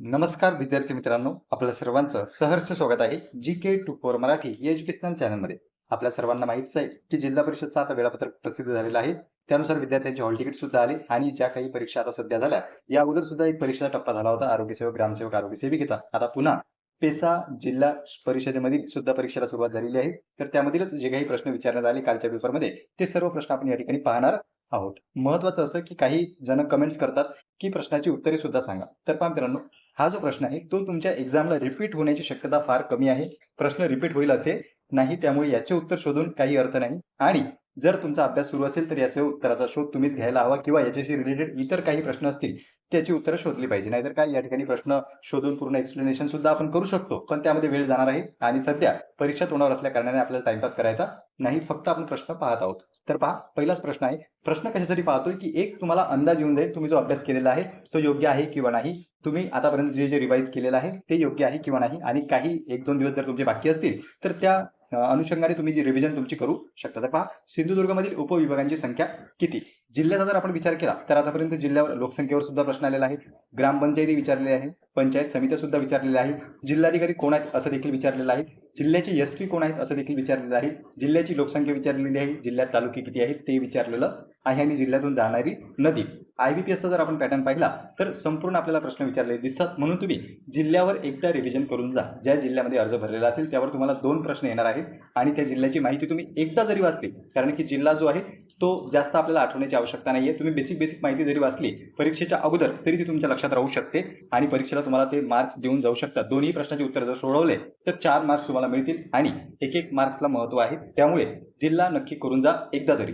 नमस्कार विद्यार्थी मित्रांनो आपल्या सर्वांचं सहर्ष स्वागत आहे G K two four Marathi educational चॅनलमध्ये आपल्या सर्वांना माहितीच आहे की जिल्हा परिषदचा आता वेळापत्रक प्रसिद्ध झालेलं आहे. त्यानुसार विद्यार्थ्यांचे हॉल तिकीट सुद्धा आले आणि ज्या काही परीक्षा आता सध्या झाल्या या अगोदर सुद्धा एक परीक्षेचा टप्पा झाला होता. आरोग्यसेवक ग्रामसेवक आरोग्य सेविकेचा. आता पुन्हा पेसा जिल्हा परिषदेमधील सुद्धा परीक्षेला सुरुवात झालेली आहे. तर त्यामधीलच जे काही प्रश्न विचारण्यात आले कालच्या पेपरमध्ये ते सर्व प्रश्न आपण या ठिकाणी पाहणार आहोत. महत्वाचं असं की काही जण कमेंट्स करतात की प्रश्नाची उत्तरे सुद्धा सांगा. तर पहा मित्रांनो हा जो प्रश्न आहे तो तुमच्या एक्झामला रिपीट होण्याची शक्यता फार कमी आहे. प्रश्न रिपीट होईल असे नाही त्यामुळे याचे उत्तर शोधून काही अर्थ नाही. आणि जर तुमचा अभ्यास सुरू असेल तर याच्या उत्तराचा शोध तुम्हीच घ्यायला हवा किंवा याच्याशी रिलेटेड इतर काही प्रश्न असतील त्याची उत्तरं शोधली पाहिजे. नाहीतर काय या ठिकाणी प्रश्न शोधून पूर्ण एक्सप्लेनेशन सुद्धा आपण करू शकतो. पण त्यामध्ये वेळ जाणार आहे आणि सध्या परीक्षा तोंडावर असल्या कारणाने आपल्याला टाइमपास करायचा नाही. फक्त आपण प्रश्न पाहत आहोत. तर पहा पहिलाच प्रश्न आहे. प्रश्न कशासाठी पाहतोय की एक तुम्हाला अंदाज येऊन जाईल तुम्ही जो अभ्यास केलेला आहे तो योग्य आहे किंवा नाही. तुम्ही आतापर्यंत जे जे रिवाईज केलेलं आहे ते योग्य आहे किंवा नाही. आणि काही एक दोन दिवस जर तुमचे बाकी असतील तर त्या अनुषंगाने तुम्ही जी रिव्हिजन तुमची करू शकता. तर पहा सिंधुदुर्गमधील उपविभागांची संख्या किती? जिल्ह्याचा जर आपण विचार केला तर आतापर्यंत जिल्ह्यावर लोकसंख्येवर सुद्धा प्रश्न आलेला आहे. ग्रामपंचायती विचारलेली आहे. पंचायत समित्या सुद्धा विचारलेल्या आहेत. जिल्हाधिकारी कोण आहेत असं देखील विचारलेलं आहे. जिल्ह्याचे एस पी कोण आहेत असं देखील विचारलेलं आहे. जिल्ह्याची लोकसंख्या विचारलेली आहे. जिल्ह्यात तालुके किती आहेत ते विचारलेलं आहे आणि जिल्ह्यातून जाणारी नदी. आय बी पी एसचा जर आपण पॅटर्न पाहिला तर संपूर्ण आपल्याला प्रश्न विचारले दिसतात. म्हणून तुम्ही जिल्ह्यावर एकदा रिव्हिजन करून जा. ज्या जिल्ह्यामध्ये अर्ज भरलेला असेल त्यावर तुम्हाला दोन प्रश्न येणार आहेत. आणि त्या जिल्ह्याची माहिती तुम्ही एकदा जरी वाचली कारण की जिल्हा जो आहे तो जास्त आपल्याला आठवण्याची आवश्यकता नाही आहे तुम्ही बेसिक बेसिक माहिती जरी वाचली परीक्षेच्या अगोदर तरी ती तुमच्या लक्षात राहू शकते आणि परीक्षेला तुम्हाला ते मार्क्स देऊन जाऊ शकतात. दोन्ही प्रश्नाचे उत्तर जर सोडवले तर चार मार्क्स तुम्हाला मिळतील आणि एक एक मार्क्सला महत्त्व आहे. त्यामुळे जिल्हा नक्की करून जा एकदा तरी.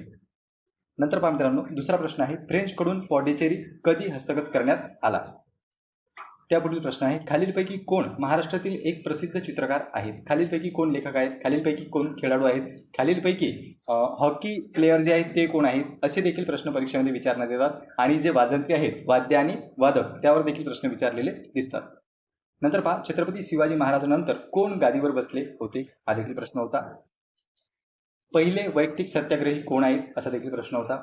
नंतर पहा मित्रांनो दुसरा प्रश्न आहे. फ्रेंचकडून पॉडिचेरी कधी हस्तगत करण्यात आला? त्यापुढील प्रश्न आहे खालीलपैकी कोण महाराष्ट्रातील एक प्रसिद्ध चित्रकार आहेत? खालीलपैकी कोण लेखक आहेत? खालीलपैकी कोण खेळाडू आहेत? खालीलपैकी हॉकी प्लेयर जे आहेत ते कोण आहेत? असे देखील प्रश्न परीक्षेमध्ये विचारण्यात येतात. आणि जे वाजंत्री आहेत वाद्य आणि वादक त्यावर देखील प्रश्न विचारलेले दिसतात. नंतर पहा छत्रपती शिवाजी महाराजांनंतर कोण गादीवर बसले होते? हा देखील प्रश्न होता. पहिले वैयक्तिक सत्याग्रही कोण आहेत? असा देखील प्रश्न होता.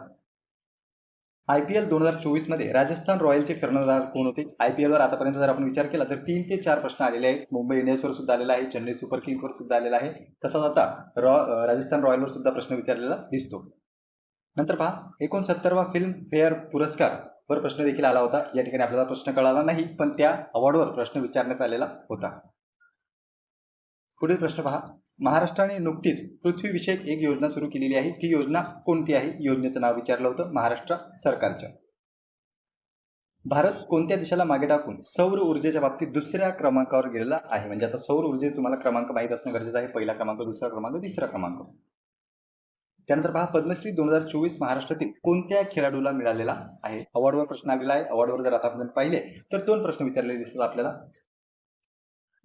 आय पी एल दोन हजार चोवीसमध्ये राजस्थान रॉयलचे कर्णधार कोण होते? आय पी एलवर आतापर्यंत जर आपण विचार केला तर तीन ते चार प्रश्न आलेले आहेत. मुंबई इंडियन्सवर सुद्धा आलेला आहे चेन्नई सुपर किंग्सवर सुद्धा आलेला आहे. तसाच आता रॉ राजस्थान रॉयलवर सुद्धा प्रश्न विचारलेला दिसतो. नंतर पहा एकोणसत्तरवा फिल्म फेअर पुरस्कार वर प्रश्न देखील आला होता. या ठिकाणी आपल्याला प्रश्न कळाला नाही पण त्या अवॉर्डवर प्रश्न विचारण्यात आलेला होता. पुढील प्रश्न पहा. महाराष्ट्राने नुकतीच पृथ्वीविषयक एक योजना सुरू केलेली आहे. ती योजना कोणती आहे? योजनेचं नाव विचारलं होतं महाराष्ट्र सरकारच्या भारत कोणत्या देशाला मागे टाकून सौर ऊर्जेच्या बाबतीत दुसऱ्या क्रमांकावर गेलेला आहे? म्हणजे आता सौर ऊर्जे तुम्हाला क्रमांक माहीत असणं गरजेचं आहे. पहिला क्रमांक दुसरा क्रमांक तिसरा क्रमांक. त्यानंतर पहा पद्मश्री दोन हजार चोवीस महाराष्ट्रातील कोणत्या खेळाडूला मिळालेला आहे? अवॉर्डवर प्रश्न आलेला आहे. अवॉर्डवर जर आतापर्यंत पाहिले तर दोन प्रश्न विचारलेले दिसतात आपल्याला.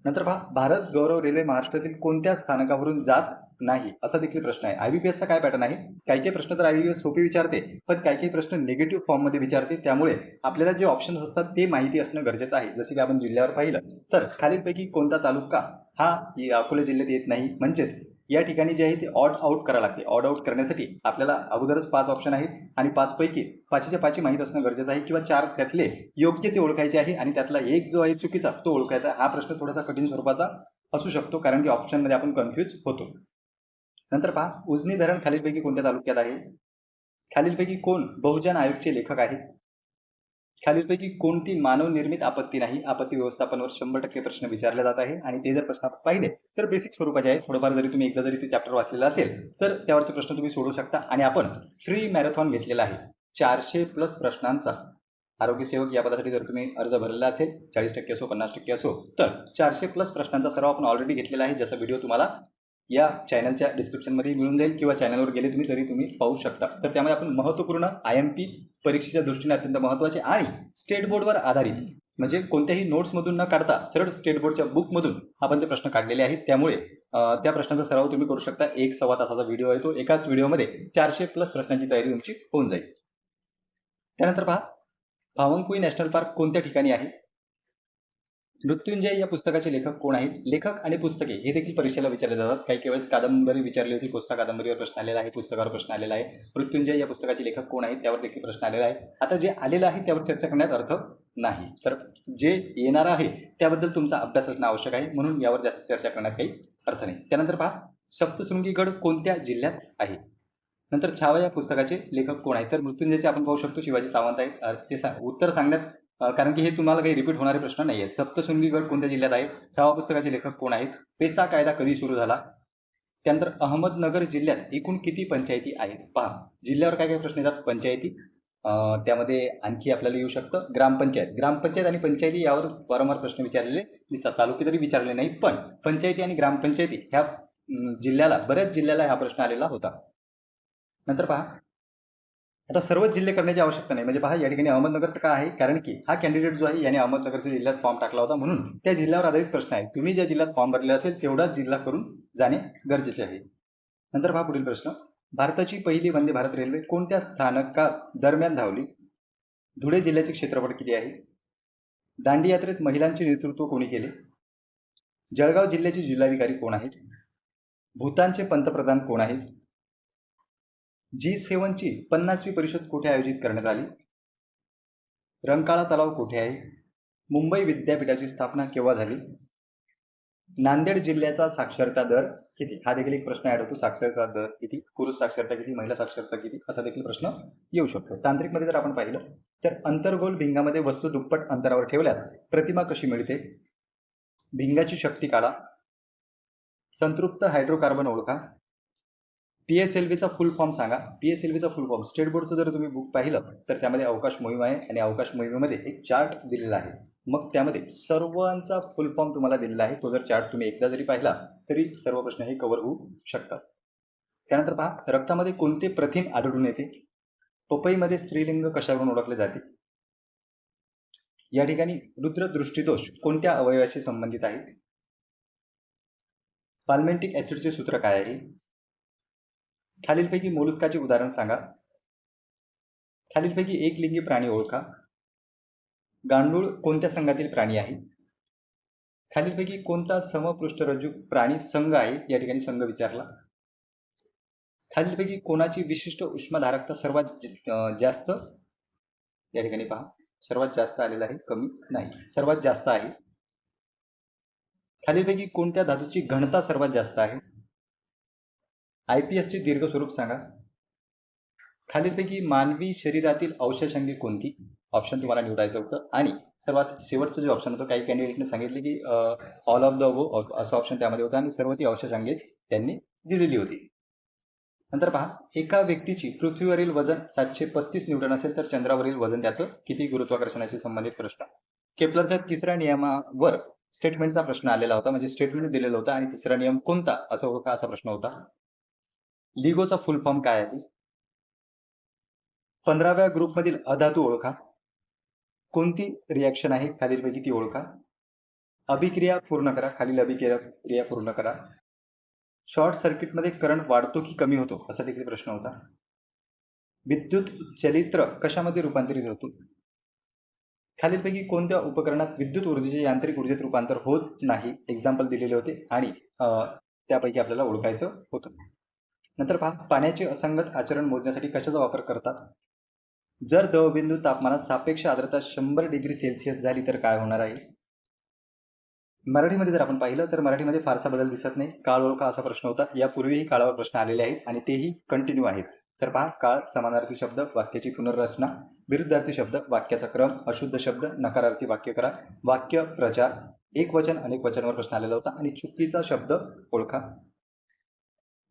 नंतर पहा भारत गौरव रेल्वे महाराष्ट्रातील कोणत्या स्थानकावरून जात नाही? असा देखील प्रश्न आहे. आयबीपीएसचा काय पॅटर्न आहे? काही काही प्रश्न तर आयबीपीएस सोपे विचारते पण काही काही प्रश्न निगेटिव्ह फॉर्ममध्ये विचारते. त्यामुळे आपल्याला जे ऑप्शन्स असतात ते माहिती असणं गरजेचं आहे. जसे की आपण जिल्ह्यावर पाहिलं तर खालीलपैकी कोणता तालुका हा अकोला जिल्ह्यात येत नाही? म्हणजेच या ठिकाणी जे आहे ते ऑड आउट करावं लागते. ऑड आउट करण्यासाठी आपल्याला अगोदरच पाच ऑप्शन आहेत आणि पाचपैकी पाचीच्या पाची माहीत असणं गरजेचं आहे किंवा चार त्यातले योग्य ते ओळखायचे आहे आणि त्यातला एक जो आहे चुकीचा तो ओळखायचा हा प्रश्न थोडासा कठीण स्वरूपाचा असू शकतो कारण की ऑप्शनमध्ये आपण कन्फ्यूज होतो. नंतर पहा उजनी धरण खालीलपैकी कोणत्या तालुक्यात आहे? खालीलपैकी कोण बहुजन आयोगचे लेखक आहेत? खालीलपैकी कोणती मानवनिर्मित आपत्ती नाही? आपत्ती व्यवस्थापनावर शंभर टक्के प्रश्न विचारले जात आहे. आणि ते जर प्रश्न आपण पाहिले तर बेसिक स्वरूपाचे आहे थोडंफार जरी तुम्ही एकदा जरी ते चॅप्टर वाचलेलं असेल तर त्यावरचे प्रश्न तुम्ही सोडू शकता. आणि आपण फ्री मॅरेथॉन घेतलेला आहे. चारशे प्लस प्रश्नांचा. आरोग्यसेवक या पदासाठी जर तुम्ही अर्ज भरलेला असेल चाळीस टक्के असो पन्नास टक्के असो तर चारशे प्लस प्रश्नांचा सराव आपण ऑलरेडी घेतलेला आहे. ज्याचा व्हिडिओ तुम्हाला या चॅनलच्या डिस्क्रिप्शनमध्ये मिळून जाईल किंवा चॅनलवर गेले तुम्ही तरी तुम्ही पाहू शकता. तर त्यामध्ये आपण महत्त्वपूर्ण आय एम पी परीक्षेच्या दृष्टीने अत्यंत महत्त्वाचे आणि स्टेट बोर्डवर आधारित म्हणजे कोणत्याही नोट्समधून न काढता सरळ स्टेट बोर्डच्या बुकमधून आपण ते प्रश्न काढलेले आहेत. त्यामुळे त्या प्रश्नाचा सराव तुम्ही करू शकता. एक सव्वा तासाचा व्हिडिओ आहे तो. एकाच व्हिडिओमध्ये चारशे प्लस प्रश्नांची तयारी तुमची होऊन जाईल. त्यानंतर पहा पावनकुई नॅशनल पार्क कोणत्या ठिकाणी आहे? मृत्युंजय या पुस्तकाचे लेखक कोण आहेत? लेखक आणि पुस्तके हे देखील परीक्षेला विचारले जातात. काही काही वेळेस कादंबरी विचारली होती. पुस्तक कादंबरीवर प्रश्न आलेला आहे पुस्तकावर प्रश्न आलेला आहे. मृत्युंजय या पुस्तकाचे लेखक कोण आहेत? त्यावर देखील प्रश्न आलेला आहे. आता जे आलेलं आहे त्यावर चर्चा करण्यात अर्थ नाही. तर जे येणार आहे त्याबद्दल तुमचा अभ्यास असणं आवश्यक आहे. म्हणून यावर जास्त चर्चा करण्यात काही अर्थ नाही. त्यानंतर पहा सप्तशृंगीगड कोणत्या जिल्ह्यात आहे? नंतर छावा या पुस्तकाचे लेखक कोण आहेत? तर मृत्युंजयचे आपण पाहू शकतो. शिवाजी सावंत आहेत. ते सा उत्तर सांगण्यात कारण की हे तुम्हाला काही रिपीट होणारे प्रश्न नाही आहेत सप्तशृंगी गड कोणत्या जिल्ह्यात आहे छावा पुस्तकाचे लेखक कोण आहेत? पेसा कायदा कधी सुरू झाला? त्यानंतर अहमदनगर जिल्ह्यात एकूण किती पंचायती आहेत? पहा जिल्ह्यावर काय काय प्रश्न येतात? पंचायती. त्यामध्ये आणखी आपल्याला येऊ शकतं ग्रामपंचायत. ग्रामपंचायत आणि पंचायती यावर वारंवार प्रश्न विचारलेले दिसतात. तालुके तरी विचारले नाही पण पंचायती आणि ग्रामपंचायती ह्या जिल्ह्याला बऱ्याच जिल्ह्याला हा प्रश्न आलेला होता. नंतर पहा आता सर्वच जिल्हे करण्याची आवश्यकता नाही. म्हणजे पहा या ठिकाणी अहमदनगरचं का आहे? कारण की हा कॅन्डिडेट जो आहे याने अहमदनगरच्या जिल्ह्यात फॉर्म टाकला होता म्हणून. त्या जिल्ह्यावर आधारित प्रश्न आहे. तुम्ही ज्या जिल्ह्यात फॉर्म भरलेला असेल तेवढाच जिल्हा करून जाणे गरजेचे आहे. नंतर पहा पुढील प्रश्न. भारताची पहिली वंदे भारत रेल्वे कोणत्या स्थानका दरम्यान धावली? धुळे जिल्ह्याचे क्षेत्रफळ किती आहे? दांडी यात्रेत महिलांचे नेतृत्व कोणी केले? जळगाव जिल्ह्याचे जिल्हाधिकारी कोण आहेत? भूतानचे पंतप्रधान कोण आहेत? जी सेवनची पन्नासवी परिषद कुठे आयोजित करण्यात आली? रंकाळा तलाव कुठे आहे? मुंबई विद्यापीठाची स्थापना केव्हा झाली? नांदेड जिल्ह्याचा साक्षरता दर किती? हा देखील एक प्रश्न ऍड होतो. साक्षरता दर किती? पुरुष साक्षरता किती? महिला साक्षरता किती? असा देखील प्रश्न येऊ शकतो. तांत्रिकमध्ये जर आपण पाहिलं तर अंतर्गोल भिंगामध्ये वस्तू दुप्पट अंतरावर ठेवल्यास प्रतिमा कशी मिळते? भिंगाची शक्ती काढा. संतृप्त हायड्रोकार्बन ओळखा. पी एस एल व्हीचा फुल फॉर्म सांगा. पी एस एल व्हीचा फुल फॉर्म स्टेट बोर्डचं जर तुम्ही बुक पाहिलं तर त्यामध्ये अवकाश मोहीम आहे आणि अवकाश मोहिमेमध्ये एक चार्ट दिलेला आहे. मग त्यामध्ये सर्वांचा फुल फॉर्म तुम्हाला दिलेला आहे. तो जर चार्ट तुम्ही एकदा जरी पाहिला तरी सर्व प्रश्न हे कव्हर होऊ शकतात. त्यानंतर पहा रक्तामध्ये कोणते प्रथिन आढळून येते? पपईमध्ये स्त्रीलिंग कशावरून ओळखले जाते? या ठिकाणी रुद्रदृष्टीदोष कोणत्या अवयवाशी संबंधित आहे? पाल्मेंटिक ऍसिडचे सूत्र काय आहे? खालीलपैकी मोलुस्काचे उदाहरण सांगा. खालीलपैकी एक लिंगी प्राणी ओळखा. गांडूळ कोणत्या संघातील प्राणी आहे? खालीलपैकी कोणता समपृष्ठरज्जू प्राणी संघ आहे? या ठिकाणी संघ विचारला. खालीलपैकी कोणाची विशिष्ट उष्माधारकता सर्वात जास्त? या ठिकाणी पहा. सर्वात जास्त आलेला आहे कमी नाही. सर्वात जास्त आहे. खालीलपैकी कोणत्या धातूची घनता सर्वात जास्त आहे? आय पी एसचे दीर्घ स्वरूप सांगा. खालीलपैकी मानवी शरीरातील अवशेषांगी कोणती? ऑप्शन तुम्हाला निवडायचं होतं. आणि सर्वात शेवटचं जे ऑप्शन होतं काही कॅन्डिडेटने सांगितले की ऑल ऑफ द अबो असं ऑप्शन त्यामध्ये होतं. आणि सर्व ती अवशेषांगेच त्यांनी दिलेली होती. नंतर पहा एका व्यक्तीची पृथ्वीवरील वजन सातशे पस्तीस न्यूटन असेल तर चंद्रावरील वजन त्याचं किती गुरुत्वाकर्षणाशी संबंधित प्रश्न? केपलरच्या तिसऱ्या नियमावर स्टेटमेंटचा प्रश्न आलेला होता. म्हणजे स्टेटमेंट दिलेला होता. आणि तिसरा नियम कोणता? असं का असा प्रश्न होता. लिगोचा फुल फॉर्म काय आहे? पंधराव्या ग्रुपमधील अधातू ओळखा. कोणती रिॲक्शन आहे? खालीलपैकी ती ओळखा. अभिक्रिया पूर्ण करा. खालील अभिक्रिया क्रिया पूर्ण करा. शॉर्ट सर्किटमध्ये करंट वाढतो की कमी होतो? असा देखील प्रश्न होता. विद्युत चलित्र कशामध्ये रूपांतरित होतो? खालीलपैकी कोणत्या उपकरणात विद्युत ऊर्जेचे यांत्रिक ऊर्जेत रूपांतर होत नाही? एक्झाम्पल दिलेले होते आणि त्यापैकी आपल्याला ओळखायचं होतं. नंतर पहा पाण्याचे असंगत आचरण मोजण्यासाठी कशाचा वापर करतात? जर दवबिंदू तापमानात सापेक्ष आर्द्रता शंभर डिग्री सेल्सिअस झाली तर काय होणार आहे? मराठीमध्ये जर आपण पाहिलं तर मराठीमध्ये फारसा बदल दिसत नाही. काळ ओळखा असा प्रश्न होता. यापूर्वीही काळावर प्रश्न आलेले आहेत आणि तेही कंटिन्यू आहेत. तर पहा काळ समानार्थी शब्द वाक्याची पुनर्रचना विरुद्धार्थी शब्द वाक्याचा क्रम अशुद्ध शब्द नकारार्थी वाक्य करा वाक्य प्रचार एक वचन अनेक वचनावर प्रश्न आलेला होता आणि चुकीचा शब्द ओळखा.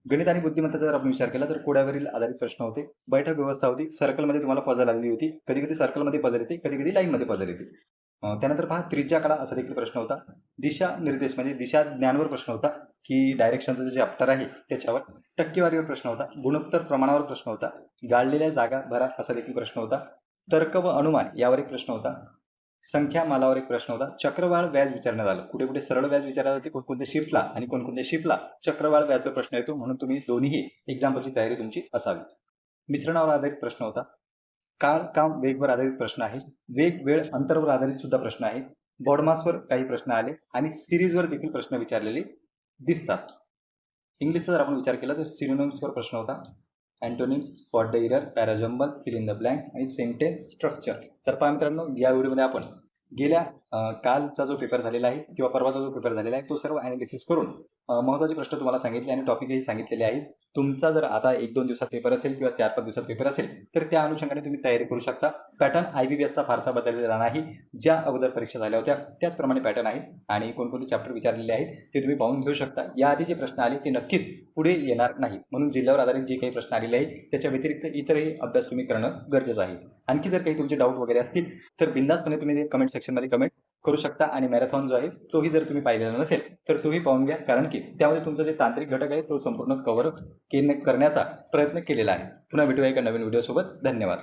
गणित आणि बुद्धिमत्ता जर आपण विचार केला तर कोड्यावरील आधारित प्रश्न होते बैठक व्यवस्था होती सर्कलमध्ये तुम्हाला पजल आलेली होती कधी कधी सर्कलमध्ये पजल येते कधी कधी लाईनमध्ये पजल येते त्यानंतर पहा त्रिज्या काळा असा देखील प्रश्न होता. दिशा निर्देश म्हणजे दिशा ज्ञानवर प्रश्न होता की डायरेक्शनचं जे चॅप्टर आहे त्याच्यावर टक्केवारीवर प्रश्न होता गुणोत्तर प्रमाणावर प्रश्न होता गाळलेल्या जागा भरा असा देखील प्रश्न होता तर्क व अनुमान यावर एक प्रश्न होता संख्या मालावर एक प्रश्न होता. चक्रवाळ व्याज विचारण्यात आलं. कुठे कुठे सरळ व्याज विचारण्यात जाते कोणकोणत्या शिफ्टला आणि कोणकोणत्या शिफ्टला चक्रवाढ व्याज प्रश्न येतो. म्हणून तुम्ही दोन्ही एक्झाम्पलची तयारी तुमची असावी. मिश्रणावर आधारित प्रश्न होता. काळ काम वेगवर आधारित प्रश्न आहे वेग वेळ अंतरवर आधारित सुद्धा प्रश्न आहे बॉडमासवर काही प्रश्न आले आणि सिरीजवर देखील प्रश्न विचारलेले दिसतात. इंग्लिशचा जर आपण विचार केला तर सिनोनिम्सवर प्रश्न होता. Antonyms spot the error parajumble fill in the blanks आणि सेंटेन्स स्ट्रक्चर तर पहा मित्रांनो या व्हिडिओमध्ये आपण गेल्या कालचा जो पेपर झालेला आहे किंवा परवाचा जो पेपर झालेला आहे तो सर्व अनालिसिस करून महत्त्वाचे प्रश्न तुम्हाला सांगितले आणि टॉपिकही सांगितलेले आहे. तुमचा जर आता एक दोन दिवसात पेपर असेल किंवा चार पाच दिवसात पेपर असेल तर त्या अनुषंगाने तुम्ही तयारी करू शकता. पॅटर्न आय बी बी एसचा फारसा बदललेला नाही. ज्या अगोदर परीक्षा झाल्या होत्या त्याचप्रमाणे पॅटर्न आहे. आणि कोणकोणते चॅप्टर विचारलेले आहेत ते तुम्ही पाहून घेऊ शकता. याआधी जे प्रश्न आले ते नक्कीच पुढे येणार नाही. म्हणून जिल्ह्यावर आधारित जे काही प्रश्न आलेले आहेत त्याच्या व्यतिरिक्त इतरही अभ्यास तुम्ही करणं गरजेचं आहे. आणखी जर काही तुमचे डाऊट वगैरे असतील तर बिंदासपणे तुम्ही ते कमेंट सेक्शनमध्ये कमेंट करू शकता आणि मॅरेथॉन जो आहे तोही जर तुम्ही पाहिलेला नसेल तर तोही पाहून घ्या. कारण की त्यामध्ये तुमचं जे तांत्रिक घटक आहे तो संपूर्ण कव्हर करण्याचा प्रयत्न केलेला आहे. पुन्हा भेटूया एका नवीन व्हिडिओसोबत धन्यवाद.